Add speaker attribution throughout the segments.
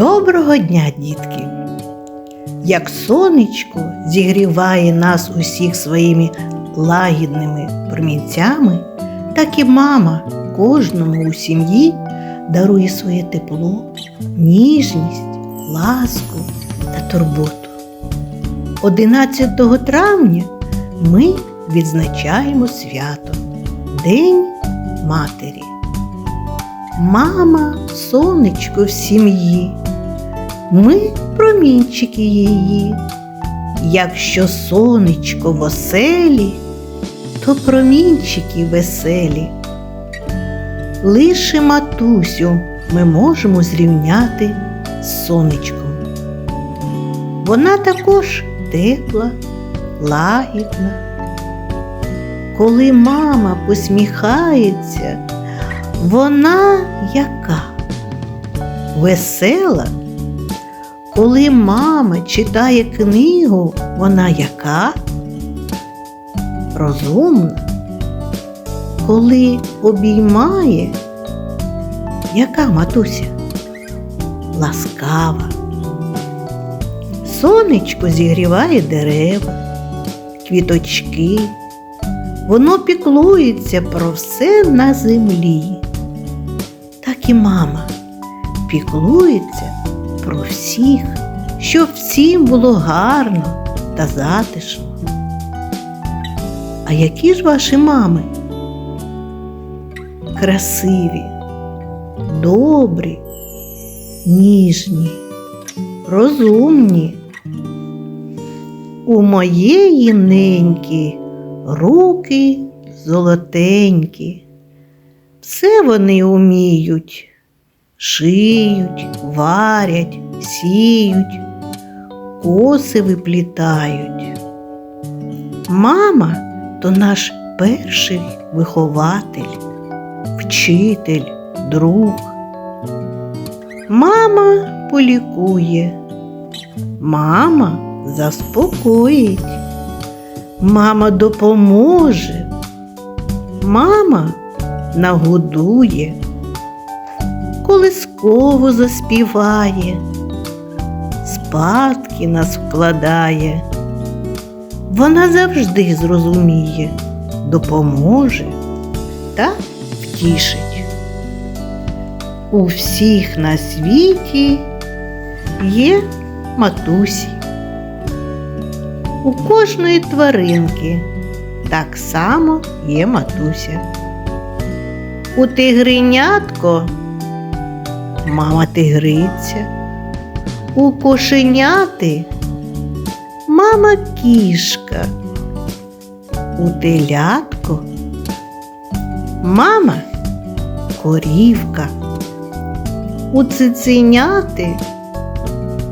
Speaker 1: Доброго дня, дітки! Як сонечко зігріває нас усіх своїми лагідними промінцями, так і мама кожному у сім'ї дарує своє тепло, ніжність, ласку та турботу. 11 травня ми відзначаємо свято День Матері. Мама сонечко в сім'ї, ми промінчики її. Якщо сонечко в оселі, то промінчики веселі. Лише матусю ми можемо зрівняти з сонечком. Вона також тепла, лагідна. Коли мама посміхається, вона яка? Весела. Коли мама читає книгу, вона яка? Розумна. Коли обіймає, яка матуся? Ласкава. Сонечко зігріває дерева, квіточки. Воно піклується про все на землі. Так і мама піклується про всіх, щоб всім було гарно та затишно. А які ж ваші мами? Красиві, добрі, ніжні, розумні. У моєї неньки руки золотенькі. Все вони уміють, шиють, варять, сіють, коси виплітають. Мама то наш перший вихователь, вчитель, друг. Мама полікує, мама заспокоїть, мама допоможе, мама нагодує, колисково заспіває, спадки нас вкладає. Вона завжди зрозуміє, допоможе та втішить. У всіх на світі є матусі. У кожної тваринки так само є матуся. У тигренятко мама тигриця, у кошеняти мама кішка, у телятко мама корівка, у циценяти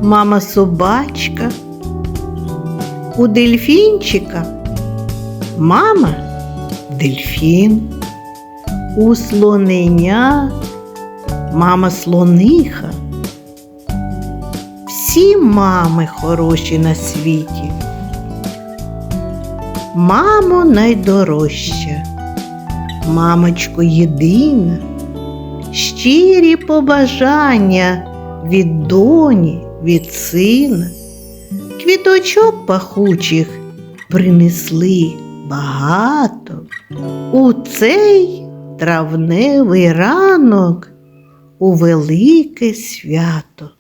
Speaker 1: мама собачка, у дельфінчика мама дельфін, у слоненя мама слониха. Всі мами хороші на світі. Мамо найдорожча, мамочко єдина, щирі побажання від доні, від сина, квіточок пахучих принесли багато у цей травневий ранок у велике свято.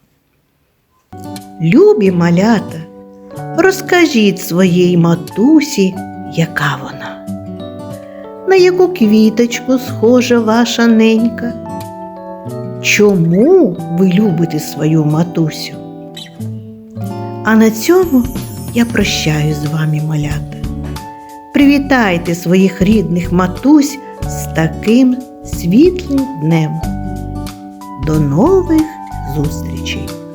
Speaker 1: Любі малята, розкажіть своїй матусі, яка вона, на яку квіточку схожа ваша ненька? Чому ви любите свою матусю? А на цьому я прощаюсь з вами, малята. Привітайте своїх рідних матусь з таким світлим днем. До нових зустрічей!